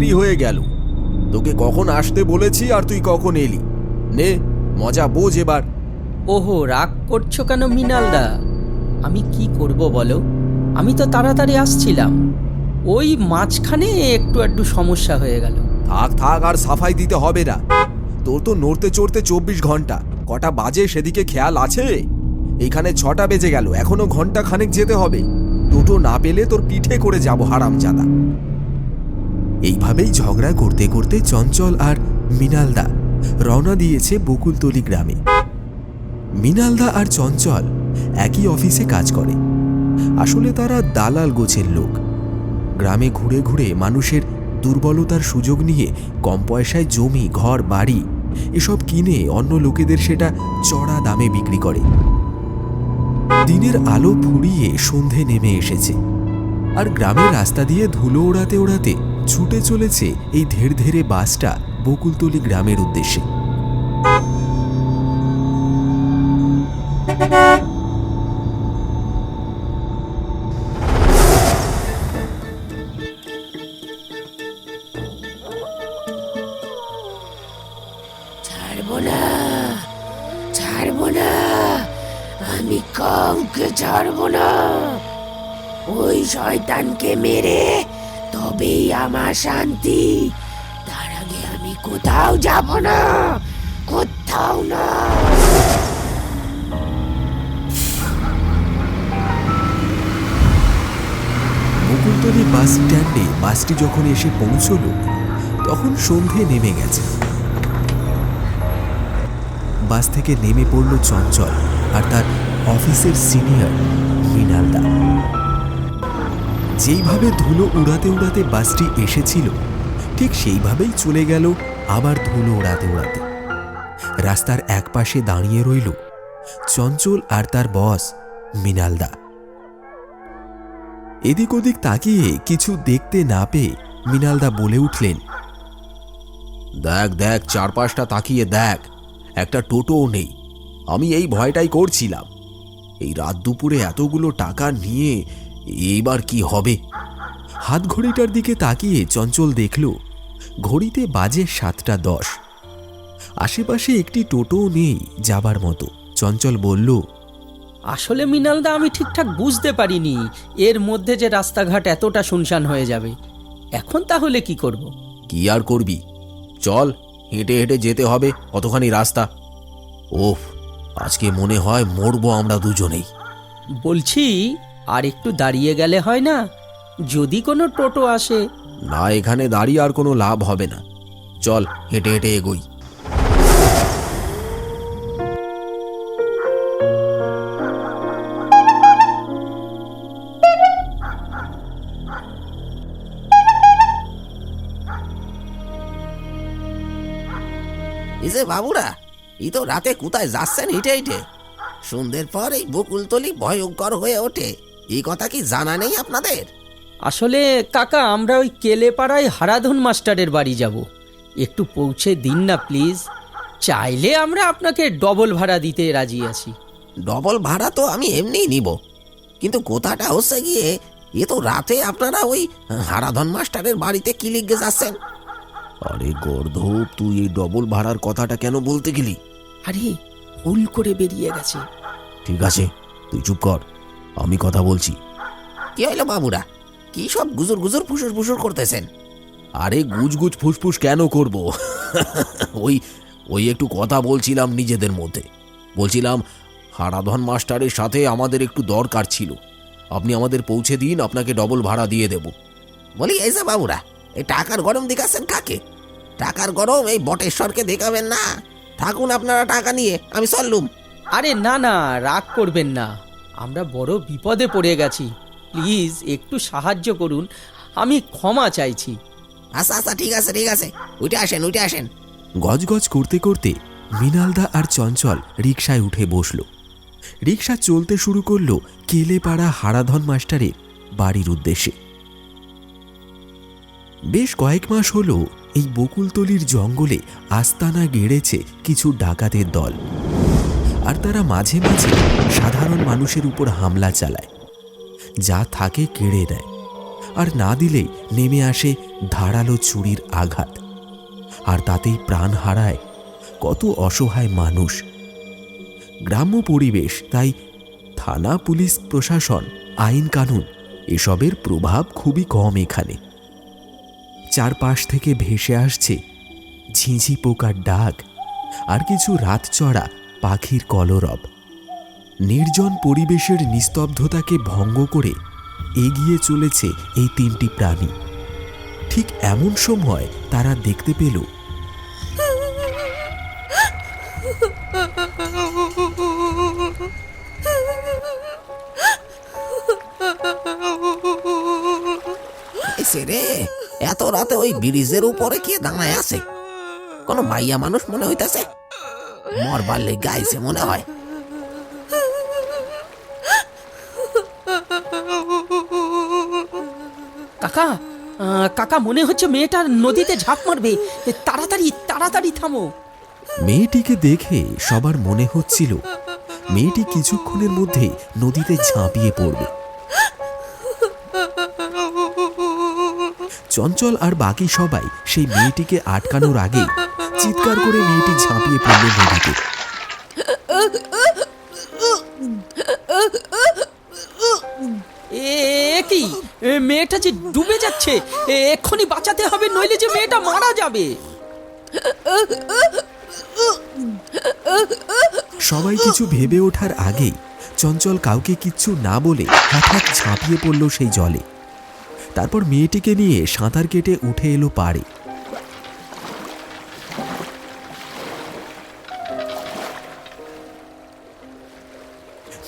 দেরি হয়ে গেল। তোকে কখন আসতে বলেছি আর তুই কখন এলি? নে মজা বোঝ এবার। ওহো রাগ করছ কেন মিনালদা আমি কি করব বলো? আমি তো তাড়াতাড়ি আসছিলাম। ওই মাঝখানে একটু একটু সমস্যা হয়ে গেল। থাক থাক আর সাফাই দিতে হবে না। তোর তো নড়তে চড়তে চব্বিশ ঘণ্টা। কটা বাজে সেদিকে খেয়াল আছে? এখানে ছটা বেজে গেল এখনও ঘণ্টা খানেক যেতে হবে। দুটো না পেলে তোর পিঠে করে যাব হারামজাদা। এইভাবেই ঝগড়া করতে করতে চঞ্চল আর মিনালদা রওনা দিয়েছে বকুলতলি গ্রামে। মিনালদা আর চঞ্চল একই অফিসে কাজ করে। আসলে তারা দালাল গোছের লোক। গ্রামে ঘুরে ঘুরে মানুষের দুর্বলতার সুযোগ নিয়ে কম পয়সায় জমি, ঘর, বাড়ি এসব কিনে অন্য লোকেদের সেটা চড়া দামে বিক্রি করে। দিনের আলো ফুরিয়ে সন্ধে নেমে এসেছে। আর গ্রামের রাস্তা দিয়ে ধুলো ওড়াতে ওড়াতে ছুটে চলেছে এই ধের ধেরে বাসটা বকুলতলি গ্রামের উদ্দেশ্যে। ছাড়বো না আমি কাউকে ছাড়বো না। ওই শয়তানকে মেরে তবেই আমার শান্তি। তার আগে আমি কোথাও যাব না, কোথাও না। বকুলতলি বাস স্ট্যান্ডে বাসটি যখন এসে পৌঁছল, তখন সন্ধে নেমে গেছে। বাস থেকে নেমে পড়ল চঞ্চল আর তার অফিসের সিনিয়র মৃণালদা। যেইভাবে ধুলো উড়াতে উড়াতে বাসটি এসেছিল, ঠিক সেইভাবেই চলে গেল আবার ধুলো উড়াতে উড়াতে। রাস্তার একপাশে দাঁড়িয়ে রইল চঞ্চল আর তার বস মৃণালদা এদিক ওদিক তাকিয়ে কিছু দেখতে না পেয়ে মৃণালদা বলে উঠলেন, দেখ দেখ, চারপাশটা তাকিয়ে দেখ, একটা টোটোও নেই, আমি এই ভয়টাই করছিলাম। এই রাত দুপুরে এতগুলো টাকা নিয়ে এইবার কি হবে? হাত ঘড়িটার দিকে তাকিয়ে চঞ্চল দেখল ঘড়িতে বাজে সাতটা দশ। আশেপাশে একটি টোটোও নেই যাবার মতো। চঞ্চল বলল আসলে মিনালদা আমি ঠিকঠাক বুঝতে পারিনি। এর মধ্যে যে রাস্তাঘাট এতটা শুনশান হয়ে যাবে। এখন তাহলে কি করব। কি আর করবি? চল হেঁটে হেঁটে যেতে হবে কতখানি রাস্তা। ওফ আজকে মনে হয় মরবো আমরা দুজনেই। বলছি আর একটু দাঁড়িয়ে গেলে হয় না? যদি কোনো টোটো আসে। না এখানে দাঁড়িয়ে আর কোনো লাভ হবে না। চল হেঁটে হেঁটে এগোই। যে বাবুরা এই তো রাতে কোথায় যাচ্ছেন হেঁটে হেঁটে? সন্ধ্যের পর এই বকুলতলি ভয়ঙ্কর হয়ে ওঠে। এই কথা কি জানা নেই আপনাদের? আসলে কাকা আমরা ওই কেলেপাড়ায় হারাধন মাস্টারের বাড়ি যাব। একটু পৌঁছে দিন না প্লিজ। চাইলে আমরা আপনাকে ডবল ভাড়া দিতে রাজি আছি। ডবল ভাড়া তো আমি এমনিই নিব। কিন্তু কথাটা হচ্ছে গিয়ে? এ তো রাতে আপনারা ওই হারাধন মাস্টারের বাড়িতে কি লিখে যাচ্ছেন? আরে গর্ধপ তুই এই ডবল ভাড়ার কথাটা কেন বলতে গেলি? আরে ভুল করে বেরিয়ে গেছে। ঠিক আছে তুই চুপ কর। আমি কথা বলছি। কি হইল বাবুরা? কি সব গুজুর গুজুর ফুসুর ফুসুর করতেছেন? আরে গুজগুজ ফুসফুস কেন করব? ওই ওই একটু কথা বলছিলাম নিজেদের মধ্যে। বলছিলাম হারাধন মাস্টারের সাথে আমাদের একটু দরকার ছিল। আপনি আমাদের পৌঁছে দিন আপনাকে ডবল ভাড়া দিয়ে দেব। বলি এই যে বাবুরা এই টাকার গরম দেখাচ্ছেন কাকে? টাকার গরম এই বটেশ্বরকে দেখাবেন না। থাকুন আপনারা টাকা নিয়ে আমি চললুম। আরে না না রাগ করবেন না। আমরা বড় বিপদে পড়ে গেছি। প্লিজ একটু সাহায্য করুন। আমি ক্ষমা চাইছি। আচ্ছা আচ্ছা ঠিক আছে ঠিক আছে। উঠে আসেন উঠে আসেন। গজগজ করতে করতে মৃণালদা আর চঞ্চল রিকশায় উঠে বসল। রিকশা চলতে শুরু করল কেলেপাড়া হারাধন মাস্টারের বাড়ির উদ্দেশ্যে। বেশ কয়েক মাস হলো এই বকুলতলির জঙ্গলে আস্তানা গেড়েছে কিছু ডাকাতের দল। আর তারা মাঝে মাঝে সাধারণ মানুষের উপর হামলা চালায়, যা থাকে কেড়ে নেয়, আর না দিলেই নেমে আসে ধারালো চুরির আঘাত। আর তাতেই প্রাণ হারায় কত অসহায় মানুষ। গ্রাম্য পরিবেশ, তাই থানা, পুলিশ, প্রশাসন, আইন কানুন, এসবের প্রভাব খুবই কম এখানে। চারপাশ থেকে ভেসে আসছে ঝিঁঝি পোকার ডাক, আর কিছু রাত চড়া পাখির কলরব। নির্জন পরিবেশের নিস্তব্ধতাকে ভঙ্গ করে এগিয়ে চলেছে এই তিনটি প্রাণী। ঠিক এমন সময় তারা দেখতে পেল রে, এত রাতে ওই ব্রিজের উপরে কে দাঁড়ায় আছে? কোনো মাইয়া মানুষ মনে হইতাছে? মরবার লেগে আইছে মনে হয়। কাকা কাকা মনে হচ্ছে মেয়েটা নদীতে ঝাঁপ মারবে। তাড়াতাড়ি তাড়াতাড়ি থামো। মেয়েটিকে দেখে সবার মনে হচ্ছিল মেয়েটি কিছুক্ষণের মধ্যে নদীতে ঝাঁপিয়ে পড়বে। চঞ্চল আর বাকি সবাই সেই মেয়েটিকে আটকানোর আগে চিৎকার করে মেয়েটি ঝাঁপিয়ে পড়ল নদীতে। এ কি? এ, মেয়েটা যে ডুবে যাচ্ছে এ, এক্ষুনি বাঁচাতে হবে নইলে যে মেয়েটা মারা যাবে। সবাই কিছু ভেবে ওঠার আগেই চঞ্চল কাউকে কিচ্ছু না বলে হঠাৎ ঝাঁপিয়ে পড়ল সেই জলে। তারপর মেয়েটিকে নিয়ে সাঁতার কেটে উঠে এলো পাড়ে।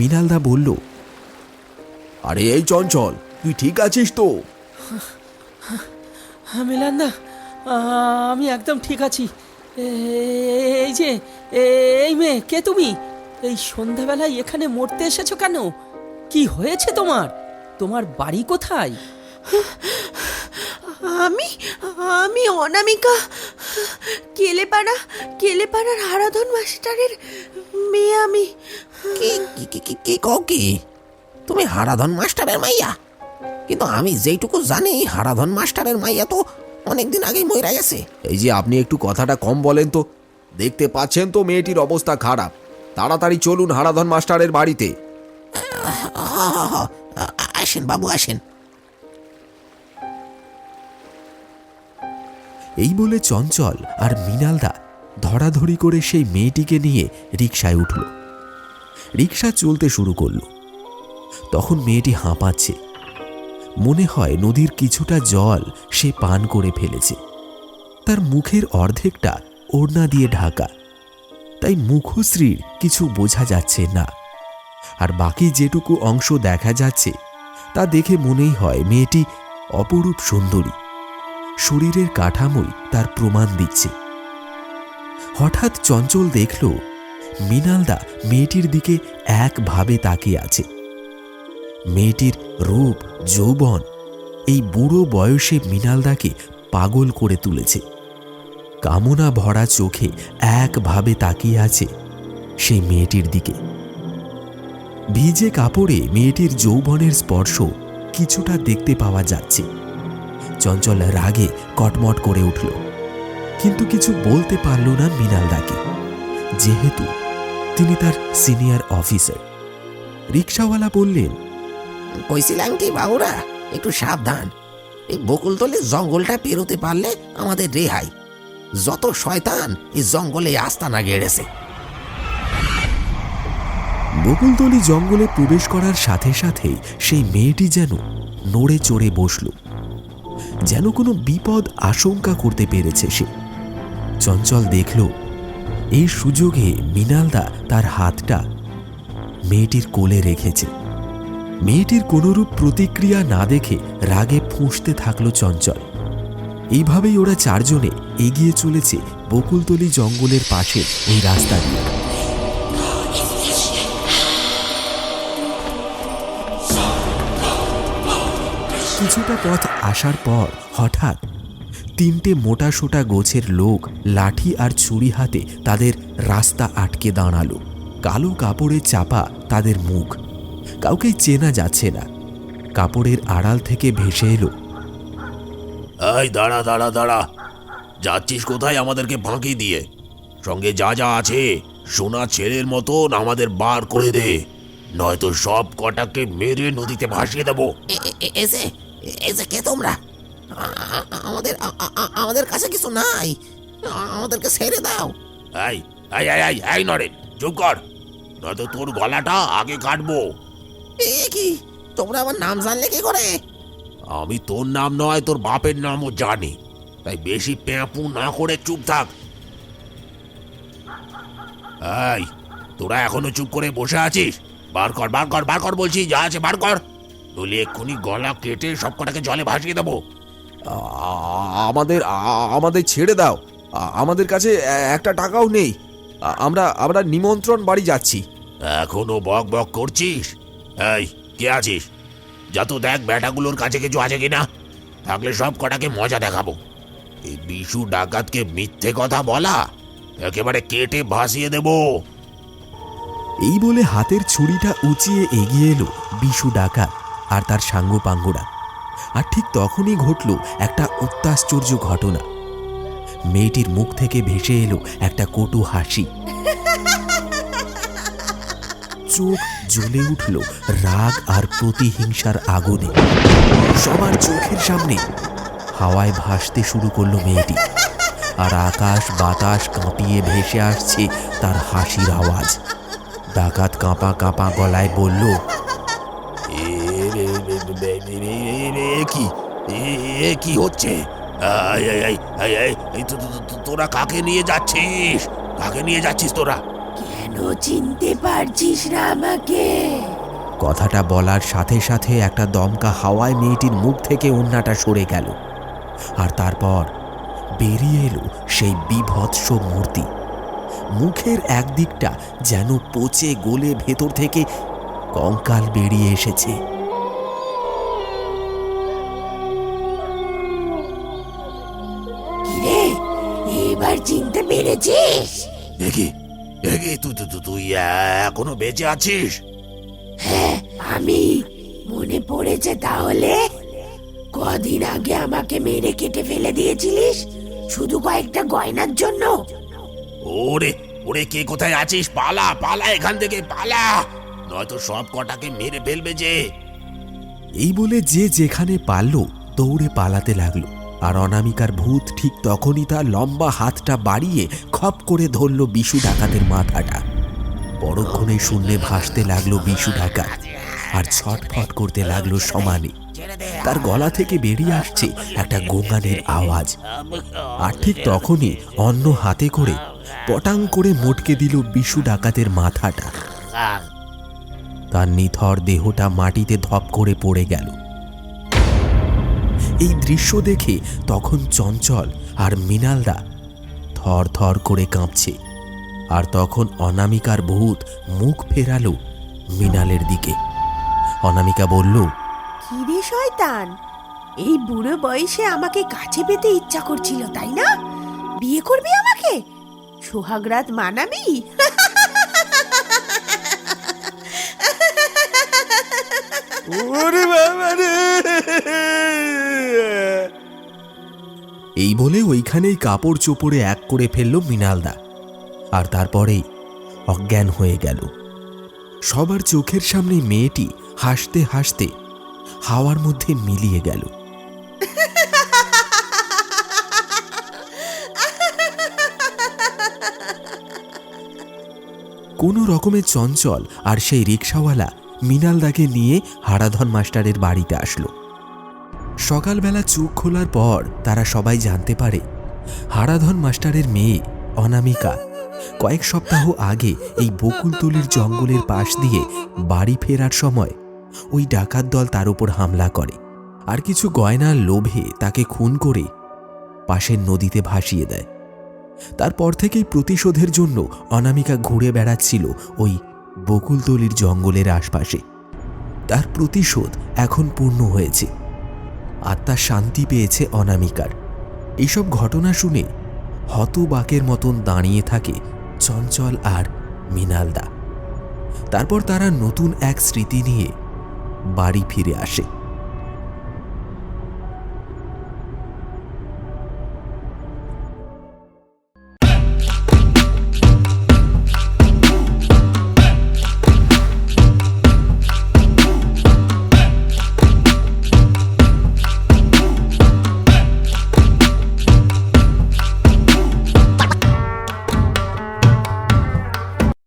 মিনালদা বলল, আরে এই চঞ্চল, তুই ঠিক আছিস তো? হ্যাঁ মিলান্দা আমি একদম ঠিক আছি। এই যে এই মেয়ে, কে তুমি? এই সন্ধ্যাবেলায় এখানে মরতে এসেছ কেন? কি হয়েছে তোমার? তোমার বাড়ি কোথায়? আমি আমি অনামিকা। কেলেপাড়া কেলেপাড়ার হারাধন মাস্টারের মেয়ে আমি। কি কি- কি কি- কি কও কি? তুমি হারাধন মাস্টারের মাইয়া? কিন্তু আমি যেইটুকু জানি হারাধন মাস্টারের মাইয়া তো অনেকদিন আগেই মইরা গেছে। এই যে আপনি একটু কথাটা কম বলেন তো। দেখতে পাচ্ছেন তো মেয়েটির অবস্থা খারাপ। তাড়াতাড়ি চলুন হারাধন মাস্টারের বাড়িতে। আসেন বাবু আসেন। এই বলে চঞ্চল আর মিনালদা ধরাধরি করে সেই মেয়েটিকে নিয়ে রিকশায় উঠল। রিকশা চলতে শুরু করল। তখন মেয়েটি হাঁপাচ্ছে। মনে হয় নদীর কিছুটা জল সে পান করে ফেলেছে। তার মুখের অর্ধেকটা ওড়না দিয়ে ঢাকা। তাই মুখশ্রীর কিছু বোঝা যাচ্ছে না। আর বাকি যেটুকু অংশ দেখা যাচ্ছে, তা দেখে মনেই হয় মেয়েটি অপরূপ সুন্দরী। শরীরের কাঠামোই তার প্রমাণ দিচ্ছে। হঠাৎ চঞ্চল দেখল মিনালদা মেয়েটির দিকে একভাবে তাকিয়ে আছে। মেয়েটির রূপ, যৌবন, এই বুড়ো বয়সে মিনালদাকে পাগল করে তুলেছে। কামনা ভরা চোখে একভাবে তাকিয়ে আছে সেই মেয়েটির দিকে। ভিজে কাপড়ে মেয়েটির যৌবনের স্পর্শ কিছুটা দেখতে পাওয়া যাচ্ছে। চঞ্চল রাগে কটমট করে উঠল। কিন্তু কিছু বলতে পারল না মৃণালদাকে। যেহেতু তিনি তার সিনিয়র অফিসার। রিক্সাওয়ালা বললেন কইছিলাম কি বাবুরা একটু সাবধান। এই বকুলতলি জঙ্গলটা পেরোতে পারলে আমাদের রেহাই। যত শয়তান এই জঙ্গলে আস্তানা গেড়েছে। বকুলতলি জঙ্গলে প্রবেশ করার সাথে সাথেই সেই মেয়েটি যেন নড়ে চড়ে বসল। যেন কোনো বিপদ আশঙ্কা করতে পেরেছে সে। চঞ্চল দেখল, এই সুযোগে মিনালদা তার হাতটা মেয়েটির কোলে রেখেছে। মেয়েটির কোনরূপ প্রতিক্রিয়া না দেখে রাগে ফুঁসতে থাকল চঞ্চল। এইভাবেই ওরা চারজনে এগিয়ে চলেছে বকুলতলি জঙ্গলের পাশে এই রাস্তা দিয়ে। কিছুটা পথ আসার পর হঠাৎ তিনটে মোটা সোটা গোছের লোক লাঠি আর ছুরি হাতে তাদের রাস্তা আটকে দাঁড়াল। কালো কাপড়ে চাপা তাদের মুখ। কাউকে চেনা যাচ্ছে না। কাপড়ের আড়াল থেকে ভেসে এলো এই দাঁড়া দাঁড়া দাঁড়া। যাচ্ছিস কোথায় আমাদেরকে ফাঁকি দিয়ে? সঙ্গে যা যা আছে সোনা ছেলের মতন আমাদের বার করে দে। নয়তো সব কটাকে মেরে নদীতে ভাসিয়ে দেবো। এ- এ- এসে এসে কে তোমরা? আমাদের আমাদের কাছে কিছু নাই। আমাদেরকে ছেড়ে দাও। এই এই এই এই এই নরেন চুপ কর। নয়তো তোর গলাটা আগে কাটবো। এ কি? তোমরা আমার নাম জানলে কি করে? আমি তোর নাম নয় তোর বাপের নামও জানি। তাই বেশি প্যাঁপু না করে চুপ থাক। এই তোরা এখনও চুপ করে বসে আছিস? বার কর বার কর বার কর বলছি যা আছে বার কর। নইলে এক্ষুনি গলা কেটে সব কটাকে জলে ভাসিয়ে দেবো। আমাদের আমাদের ছেড়ে দাও। আমাদের কাছে একটা টাকাও নেই। আমরা আমরা নিমন্ত্রণ বাড়ি যাচ্ছি। এখনও বক বক করছিস? এই কে আছিস? যা তো দেখ ব্যাটাগুলোর কাছে কিছু আছে কিনা। থাকলে সব কটাকে মজা দেখাবো। এই বিশু ডাকাতকে মিথ্যে কথা বলা একেবারে কেটে ভাসিয়ে দেবো। এই বলে হাতের ছুরিটা উঁচিয়ে এগিয়ে এলো বিশু ডাকাত। আর তার সাঙ্গপাঙ্গরা আর ঠিক তখনই ঘটল একটা অত্যাশ্চর্য ঘটনা। মেয়েটির মুখ থেকে ভেসে এলো একটা কটু হাসি। চোখ জ্বলে উঠল রাগ আর প্রতিহিংসার আগুনে। সবার চোখের সামনে হাওয়ায় ভাসতে শুরু করল মেয়েটি। আর আকাশ বাতাস কাঁপিয়ে ভেসে আসছে তার হাসির আওয়াজ। ডাকাত কাঁপা কাঁপা গলায় বলল এ- কি হচ্ছে? তোরা কাকে নিয়ে যাচ্ছিস? কাকে নিয়ে যাচ্ছিস তোরা? কেন চিনতে পারছিস না আমাকে? কথাটা বলার সাথে সাথে একটা দমকা হাওয়ায় মেয়েটির মুখ থেকে অন্যটা সরে গেল। আর তারপর বেরিয়ে এলো সেই বিভৎস মূর্তি। মুখের একদিকটা যেন পচে গলে ভেতর থেকে কঙ্কাল বেরিয়ে এসেছে। দেখি দেখি তুই তুই তুই- তুই এখনও বেঁচে আছিস? হ্যাঁ আমি। মনে পড়েছে তাহলে? কদিন আগে আমাকে মেরে কেটে ফেলে দিয়েছিলিস? শুধু কয়েকটা গয়নার জন্য? ওরে ওরে কে কোথায় আছিস? পালা পালা এখান থেকে পালা! নয়তো সব কটাকে মেরে ফেলবে যে। এই বলে যে যেখানে পারল দৌড়ে পালাতে লাগল। আর অনামিকার ভূত ঠিক তখনই তার লম্বা হাতটা বাড়িয়ে খপ করে ধরল বিশু ডাকাতের মাথাটা। পরক্ষণে শূন্যে ভাসতে লাগল বিশু ডাকাত আর ছটফট করতে লাগল সমানে। তার গলা থেকে বেরিয়ে আসছে একটা গোঙানের আওয়াজ। আর ঠিক তখনই অন্য হাতে করে পটাং করে মোটকে দিল বিশু ডাকাতের মাথাটা। তার নিথর দেহটা মাটিতে ধপ করে পড়ে গেল। এই দৃশ্য দেখে তখন চঞ্চল আর মৃণালদা থর থর করে কাঁপছে। আর তখন অনামিকার ভূত মুখ ফেরালো মৃণালের দিকে। অনামিকা বলল কিরে শয়তান? এই বুড়ো বয়সে আমাকে কাছে পেতে ইচ্ছা করছিল, তাই না? বিয়ে করবি আমাকে? সোহাগরাত মানাবি? এই বলে ওইখানেই কাপড় চোপড়ে এক করে ফেলল মৃণালদা। আর তারপরেই অজ্ঞান হয়ে গেল। সবার চোখের সামনে মেয়েটি হাসতে হাসতে হাওয়ার মধ্যে মিলিয়ে গেল। কোনো রকমে চঞ্চল আর সেই রিক্সাওয়ালা মৃণালদাকে নিয়ে হারাধন মাস্টারের বাড়িতে আসলো। সকালবেলা চোখ খোলার পর তারা সবাই জানতে পারে, হারাধন মাস্টারের মেয়ে অনামিকা কয়েক সপ্তাহ আগে এই বকুলতলির জঙ্গলের পাশ দিয়ে বাড়ি ফেরার সময় ওই ডাকাত দল তার উপর হামলা করে আর কিছু গয়নার লোভে তাকে খুন করে পাশের নদীতে ভাসিয়ে দেয়। তারপর থেকেই প্রতিশোধের জন্য অনামিকা ঘুরে বেড়াচ্ছিল ওই বকুলতলির জঙ্গলের আশপাশে। তার প্রতিশোধ এখন পূর্ণ হয়েছে। আত্মা শান্তি পেয়েছে অনামিকার। এইসব ঘটনা শুনে হতবাকের মতন দাঁড়িয়ে থাকে চঞ্চল আর মৃণালদা। তারপর তারা নতুন এক স্মৃতি নিয়ে বাড়ি ফিরে আসে।